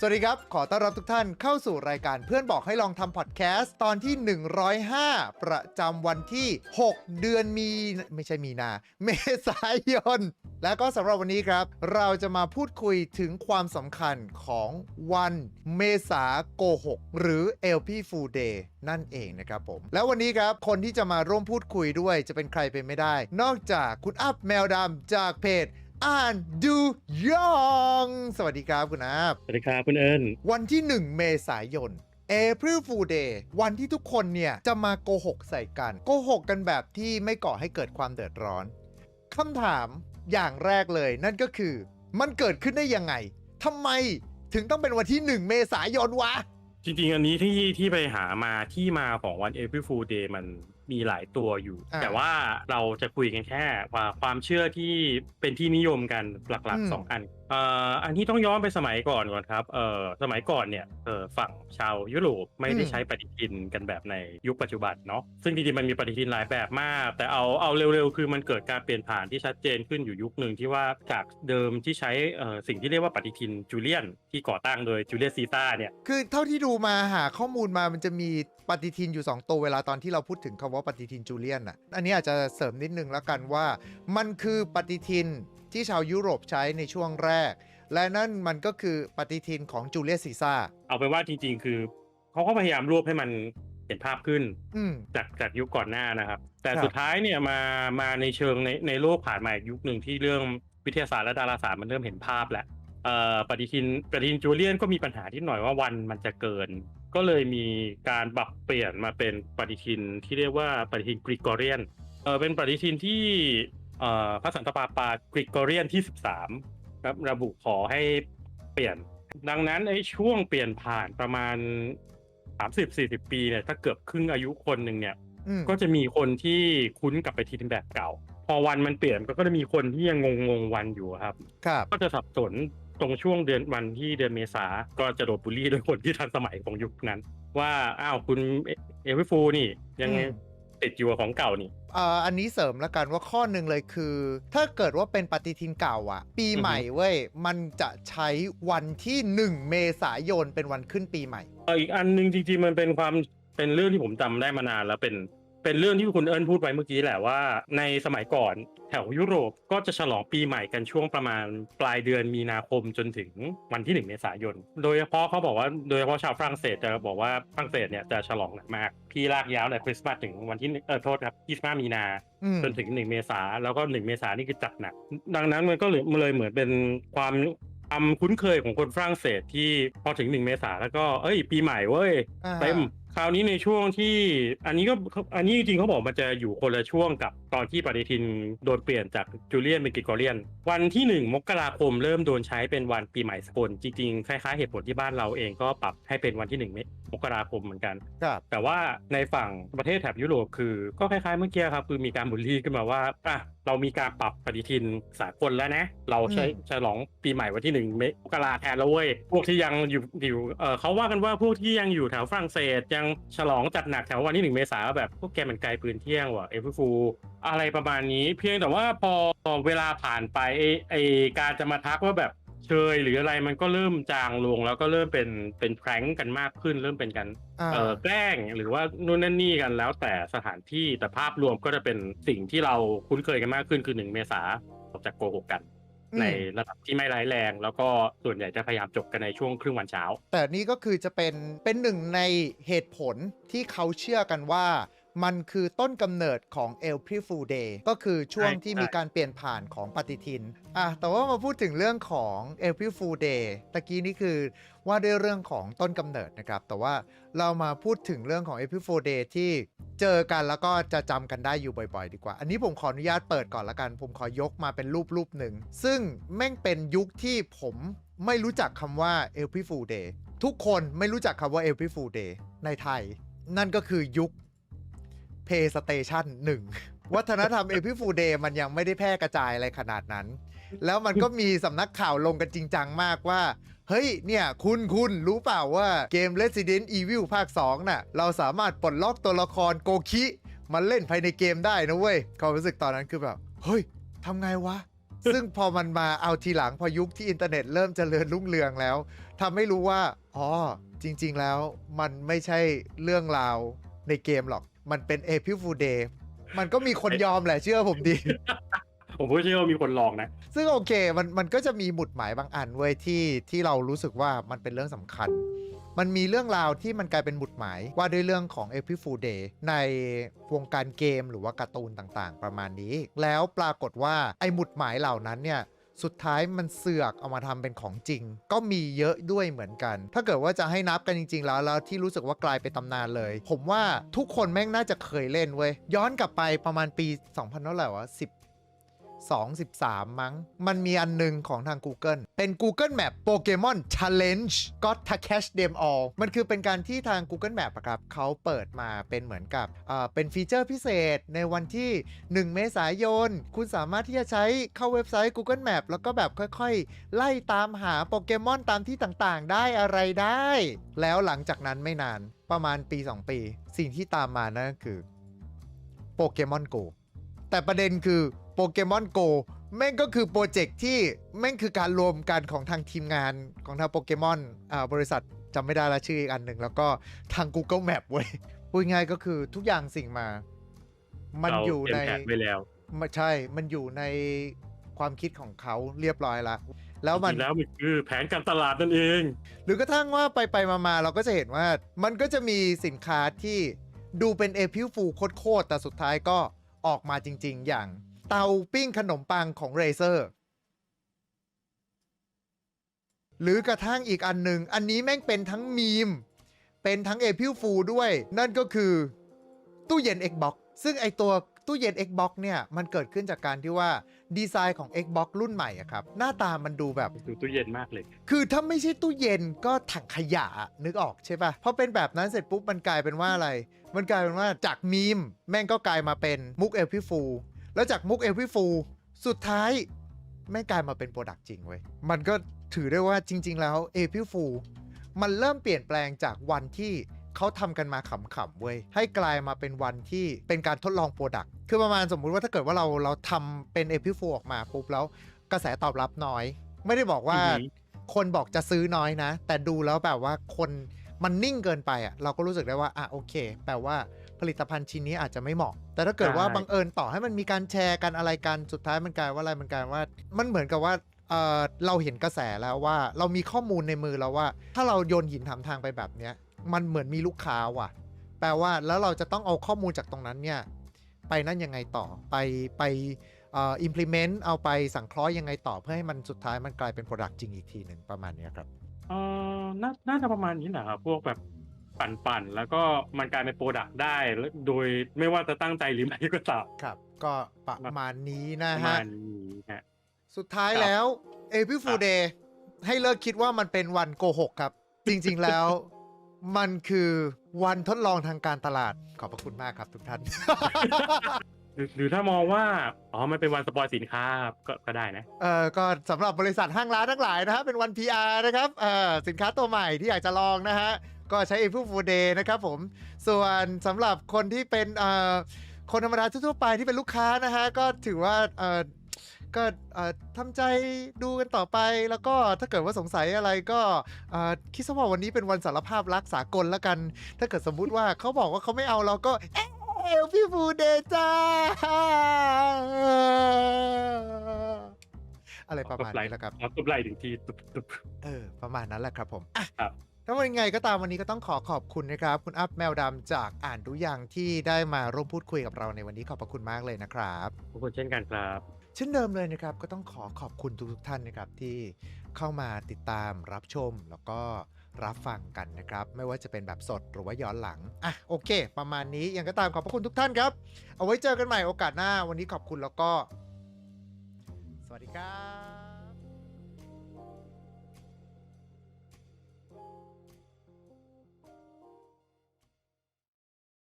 สวัสดีครับ ขอต้อนรับทุกท่านเข้าสู่รายการเพื่อนบอกให้ลองทำพอดแคสต์ตอนที่ 105 ประจำวันที่ 6 เดือนมี ไม่ใช่มีนา เมษายน และก็สำหรับวันนี้ครับ เราจะมาพูดคุยถึงความสำคัญของวันเมษาโกหก หรือ LP Full Day นั่นเองนะครับผม แล้ววันนี้ครับ คนที่จะมาร่วมพูดคุยด้วยจะเป็นใครไปไม่ได้ นอกจากคุณอัพแมวดำจากเพจ อ่านดูยอง สวัสดีครับคุณอัพสวัสดีครับคุณเอิญวันที่ 1 เมษายน April Fool Day วันที่ทุกคนเนี่ย จะมาโกหกใส่กัน โกหกกันแบบที่ไม่ก่อให้เกิดความเดือดร้อนคำถามอย่างแรกเลยนั่นก็คือ มันเกิดขึ้นได้ยังไงทำไมถึงต้องเป็นวันที่ 1 เมษายนวะ จริงๆ อันนี้ที่ที่ไปหามาที่มาของวัน April Fool Day มัน มีหลายตัวอยู่อ่าแต่ว่าเราจะคุยกันแค่ว่าความเชื่อที่เป็นที่นิยมกันหลักอืมๆสองอันเอ่ออันที่ต้องย้อนไปสมัยก่อนก่อนครับเอ่อสมัยก่อนเนี่ยเอ่อฝั่งชาวยุโรปไม่ได้ใช้ปฏิทินกันแบบในยุคปัจจุบันเนาะซึ่งจริงๆมันมีปฏิทินหลายแบบมาก แต่เอาเอาเร็วๆคือมันเกิดการเปลี่ยนผ่านที่ชัดเจนขึ้นอยู่ยุคหนึ่งที่ว่าจากเดิมที่ใช้เอ่อสิ่งที่เรียกว่าปฏิทินจูเลียนที่ก่อตั้งโดยจูเลียสซีซ่าเนี่ยคือเท่าที่ดูมาหาข้อมูลมามันจะมีปฏิทินอยู่ 2 ตัวเวลาตอนที่เราพูดถึงคำว่าปฏิทินจูเลียนอะอันนี้อาจจะเสริมนิดนึงแล้วกันว่า มันคือปฏิทิน ที่ชาวยุโรปใช้ในช่วงแรก และนั่นมันก็คือปฏิทินของจูเลียสซีซ่าเอาเป็นว่าจริง ๆ คือเขาก็พยายามรวบให้มันเห็นภาพขึ้นอืมจากจากยุคก่อนหน้านะครับ แต่ครับสุดท้ายเนี่ยมามาในเชิงในในโลกผ่านมาอีกยุคหนึ่งที่เรื่องวิทยาศาสตร์และดาราศาสตร์มันเริ่มเห็นภาพแล้วเอ่อปฏิทินปฏิทินจูเลียนก็มีปัญหาที่หน่อยว่าวันมันจะเกิน ก็เลยมีการปรับเปลี่ยนมาเป็นปฏิทินที่เรียกว่าปฏิทินกริกอเรียนเออเป็นปฏิทินที่เอ่อ พระสันตะปาปากริกอเรียนที่ 13ครับระบุขอให้เปลี่ยน ดังนั้นไอ้ช่วงเปลี่ยนผ่านประมาณ 30-40 ปีเนี่ยถ้าเกือบครึ่งอายุคนหนึ่งเนี่ยอืมก็จะมีคนที่คุ้นกับไปทินแบบเก่า พอวันมันเปลี่ยนก็จะมีคนที่ยังงงงๆวันอยู่ครับครับ ก็จะสับสนตรงช่วงเดือนวันที่เดือนเมษาก็จะโดนบูลลี่โดยคนที่ทันสมัยของยุคนั้น ว่าอ้าวคุณเอเอวิฟูนี่ยังอืม ติดอยู่กับของเก่านี่เอ่ออันนี้เสริมแล้วกันว่าข้อหนึ่งเลยคือ ถ้าเกิดว่าเป็นปฏิทินเก่าอะปีใหม่เว้ย มันจะใช้วันที่ 1 เมษายนเป็นวันขึ้นปีใหม่ เอออีกอันหนึ่งจริงๆมันเป็นความเป็นเรื่องที่ผมจำได้มานานแล้วเป็น เป็นเรื่องที่คุณเอิญพูดไว้เมื่อกี้แหละว่า ในสมัยก่อนแถวยุโรปก็จะฉลองปีใหม่กันช่วงประมาณปลายเดือนมีนาคมจนถึงวันที่หนึ่งเมษายน โดยเฉพาะเขาบอกว่าโดยเฉพาะชาวฝรั่งเศสจะบอกว่าฝรั่งเศสเนี่ยจะฉลองหนักมาก พี่ลากยาวเลยคริสต์มาสถึงวันที่เออโทษครับ25มีนาอืมจนถึงหนึ่งเมษาแล้วก็หนึ่งเมษานี่คือจัดหนัก ดังนั้นมันก็เลยมันเลยเหมือนเป็นความความคุ้นเคยของคนฝรั่งเศสที่พอถึงหนึ่งเมษาแล้วก็เอ้ย ปีใหม่เว้ยอ่าเต็ม คราวนี้ในช่วงที่อันนี้ก็อันนี้จริงๆเขาบอกมันจะอยู่คนละช่วงกับตอนที่ปฏิทินโดนเปลี่ยนจากจูเลียนเป็นกริกอเรียน วันที่หนึ่งมกราคมเริ่มโดนใช้เป็นวันปีใหม่สากลจริงๆคล้ายๆเหตุผลที่บ้านเราเองก็ปรับให้เป็นวันที่หนึ่งมกราคมเหมือนกัน ครับ แต่ว่าในฝั่งประเทศแถบยุโรปคือก็คล้ายๆเมื่อกี้ครับคือมีการบูลลี่ขึ้นมาว่าอะ เรามีการปรับปฏิทินสากลแล้วนะ เราใช้อืมฉลองปีใหม่วันที่หนึ่งมกราแทนแล้วเว้ย พวกที่ยังอยู่อยู่เออเขาว่ากันว่าพวกที่ยังอยู่แถวฝรั่งเศสยังฉลองจัดหนักแถววันที่หนึ่งเมษาแบบพวกแกมันไกลปืนเที่ยงว่ะเอฟฟูอะไรประมาณนี้ เพียงแต่ว่าพอเวลาผ่านไปไอไอการจะมาทักว่าแบบ เชยหรืออะไรมันก็เริ่มจางลงแล้วก็เริ่มเป็นเป็นแพร้งกันมากขึ้น เริ่มเป็นกันอ่าเออแกล้งหรือว่านู่นนั่นนี่กันแล้วแต่สถานที่แต่ภาพรวมก็จะเป็นสิ่งที่เราคุ้นเคยกันมากขึ้นคือหนึ่งเมษาออกจากโกหกกันอืมในระดับที่ไม่ร้ายแรง แล้วก็ส่วนใหญ่จะพยายามจบกันในช่วงครึ่งวันเช้า แต่นี่ก็คือจะเป็นเป็นหนึ่งในเหตุผลที่เขาเชื่อกันว่า มันคือต้นกำเนิดของ April Fool Day ก็คือช่วงใช่ที่ใช่มีการเปลี่ยนผ่านของปฏิทินอะแต่ว่ามาพูดถึงเรื่องของ April Fool Day ตะกี้นี่คือว่าด้วยเรื่องของต้นกำเนิดนะครับ แต่ว่าเรามาพูดถึงเรื่องของ April Fool Day ที่เจอกันแล้วก็จะจำกันได้อยู่บ่อย ๆ ดีกว่า อันนี้ผมขออนุญาตเปิดก่อนละกัน ผมขอยกมาเป็นรูปรูปหนึ่ง ซึ่งแม่งเป็นยุคที่ผมไม่รู้จักคำว่า April Fool Day ทุกคนไม่รู้จักคำว่า April Fool Day ในไทย นั่นก็คือยุค PlayStation 1 วัฒนธรรม April Fool Day มันยังไม่ได้แพร่กระจายอะไรขนาดนั้น แล้วมันก็มีสำนักข่าวลงกันจริงจังมากว่า เฮ้ย เนี่ย คุณคุณรู้เปล่าว่าเกม Resident Evil ภาค 2 น่ะ เราสามารถปลดล็อกตัวละครโกคิมาเล่นภายในเกมได้นะเว้ยความรู้สึกตอนนั้นคือแบบ เฮ้ยทำไงวะ ซึ่งพอมันมาเอาทีหลังพอยุคที่อินเทอร์เน็ตเริ่มเจริญรุ่งเรืองแล้วทำให้รู้ว่าอ๋อจริง ๆ แล้วมันไม่ใช่เรื่องราว ในเกมหรอก มันเป็น April Fool Day มันก็มีคนยอมแหละเชื่อผมดี ผมก็เชื่อว่ามีคนลองนะ ซึ่งโอเคมันมันก็จะมีหมุดหมายบางอันเว้ยที่ที่เรารู้สึกว่ามันเป็นเรื่องสำคัญ มันมีเรื่องราวที่มันกลายเป็นหมุดหมายว่าด้วยเรื่องของ April Fool Day ในวงการเกมหรือว่าการ์ตูนต่างๆ ประมาณนี้ แล้วปรากฏว่าไอ้หมุดหมายเหล่านั้นเนี่ย สุดท้ายมันเสือกเอามาทำเป็นของจริง ก็มีเยอะด้วยเหมือนกัน ถ้าเกิดว่าจะให้นับกันจริง ๆ แล้วแล้วที่รู้สึกว่ากลายเป็นตำนานเลย ผมว่าทุกคนแม่งน่าจะเคยเล่นเว้ยย้อนกลับไปประมาณปี 2000เท่าไหร่วะ10 2 13 มั้ง มันมีอันหนึงของทาง Google เป็น Google Map Pokemon Challenge Got to Catch Them All มันคือเป็นการที่ทาง Google Map ครับเขาเปิดมาเป็นเหมือนกับเป็นฟีเจอร์พิเศษในวันที่ 1 เมษายน คุณสามารถที่จะใช้เข้าเว็บไซต์ Google Map แล้วก็แบบค่อยๆ ไล่ตามหาโปเกมอนตามที่ต่างๆ ได้อะไรได้ แล้วหลังจากนั้นไม่นานประมาณปี 2 ปี สิ่งที่ตามมานั่นก็คือโปเกมอนโกแต่ประเด็นคือ โปเกมอนโกแม่งก็คือโปรเจกต์ที่แม่งคือการรวมกันของทางทีมงานของทางโปเกมอนอ่าบริษัทจำไม่ได้ละชื่ออีกอันหนึ่งแล้วก็ทาง Google Map เว้ยพูดง่ายๆก็คือทุกอย่างสิ่งมา มันเราอยู่เตรียในมแผนไว้แล้วไม่ใช่ มันอยู่ในความคิดของเขาเรียบร้อยละแล้วมันจริงๆแล้วมันคือแผนการตลาดนั่นเอง หรือกระทั่งว่าไปไปมามาเราก็จะเห็นว่ามันก็จะมีสินค้าที่ดูเป็นเอพิ l ฟูโคตรๆแต่สุดท้ายก็ออกมาจริง ๆ อย่าง เตาปิ้งขนมปังของเรเซอร์หรือกระทั่งอีกอันหนึ่ง อันนี้แม่งเป็นทั้งมีม เป็นทั้งเอพิ l ฟูด้วย นั่นก็คือตู้เย็น Xbox ซึ่งไอตัวตู้เย็น Xbox เนี่ย มันเกิดขึ้นจากการที่ว่าดีไซน์ของ Xbox รุ่นใหม่อะครับ หน้าตามันดูแบบ ดูตู้เย็นมากเลย คือถ้าไม่ใช่ตู้เย็นก็ถังขยะอะนึกออกใช่ปะพอเป็นแบบนั้นเสร็จปุ๊บมันกลายเป็นว่าอะไร มันกลายเป็นว่าจากมีม แม่งก็กลายมาเป็นมุกเอลพิฟู แล้วจากมุกเอลพิฟูสุดท้ายแม่งกลายมาเป็นโปรดักต์จริงเว้ย มันก็ถือได้ว่าจริง ๆ แล้วเอพิฟูมันเริ่มเปลี่ยนแปลงจากวันที่เขาทำกันมาขำๆเว้ย ให้กลายมาเป็นวันที่เป็นการทดลองโปรดักต์คือประมาณสมมุติว่าถ้าเกิดว่าเราเราทำเป็นเอพิฟูออกมาปุ๊บแล้วกระแสตอบรับน้อย ไม่ได้บอกว่าอือหือคนบอกจะซื้อน้อยนะ แต่ดูแล้วแบบว่าคนมันนิ่งเกินไปอะเราก็รู้สึกได้ว่าอะโอเค แปลว่าผ ลิตภัณฑ์ชิ้นนี้อาจจะไม่เหมาะ แต่ถ้าเกิดว่าใช่บังเอิญต่อให้มันมีการแชร์กันอะไรกันสุดท้ายมันกลายว่าอะไรมันกลายว่า มันเหมือนกับว่าเออเราเห็นกระแสแล้วว่า เรามีข้อมูลในมือแล้วว่า ถ้าเราโยนหินถามทางไปแบบเนี้ยมันเหมือนมีลูกค้าว่ะ แปลว่าแล้วเราจะต้องเอาข้อมูลจากตรงนั้นเนี่ยไปนั่นยังไงต่อไปไปเอ่อ implement เอาไปสังเคราะห์ยังไงต่อเพื่อให้มันสุดท้ายมันกลายเป็น product จริงอีกทีหนึ่งประมาณเนี้ยครับเออน่าน่าจะประมาณนี้แหละครับพวกแบบ ปั่นๆ แล้วก็มันกลายเป็นโปรดักต์ได้แล้วโดยไม่ว่าจะตั้งใจหรือไม่ก็ตามครับ ก็ประมาณนี้นะประฮะมาณนี้ฮะสุดท้ายครับแล้ว April ค Fool รับ Day ให้เลิกคิดว่ามันเป็นวันโกหกครับ จริงๆแล้ว มันคือวันทดลองทางการตลาด ขอบพระคุณมากครับทุกท่านหรือหรือถ้ามองว่า อ๋อ มันเป็นวันสปอยสินค้าก็ก็ได้นะ เออก็สำหรับบริษัทห้างร้านทั้งหลายนะฮะเป็นวัน PR นะครับเออสินค้าตัวใหม่ที่อยากจะลองนะฮะ ก็ใช้ April Fool Day นะครับผม ส่วนสำหรับคนที่เป็นเอ่อคนธรรมดาทั่วๆไปที่เป็นลูกค้านะฮะ ก็ถือว่าเออก็เอ่อทำใจดูกันต่อไปแล้วก็ถ้าเกิดว่าสงสัยอะไรก็เอ่อคิดซะว่าวันนี้เป็นวันสารภาพรักสากลแล้วกัน ถ้าเกิดสมมุติว่าเขาบอกว่าเขาไม่เอาเราก็เอ๊ะ April Fool Day จ้าอะไรประมาณนี้แหละครับเอาตุบไหลถึงทีตุบตุบเออประมาณนั้นแหละครับผมอะครับ ถ้าวันยังไงก็ตามวันนี้ก็ต้องขอขอบคุณนะครับ คุณอัพแมวดำจากอ่านดูยังที่ได้มาร่วมพูดคุยกับเราในวันนี้ขอบพระคุณมากเลยนะครับ ขอบคุณเช่นกันครับ เช่นเดิมเลยนะครับก็ต้องขอขอบคุณทุกๆท่านนะครับที่เข้ามาติดตามรับชมแล้วก็รับฟังกันนะครับ ไม่ว่าจะเป็นแบบสดหรือว่าย้อนหลังอะโอเค ประมาณนี้ยังก็ตามขอบพระคุณทุกท่านครับ เอาไว้เจอกันใหม่โอกาสหน้า วันนี้ขอบคุณแล้วก็ สวัสดีครับ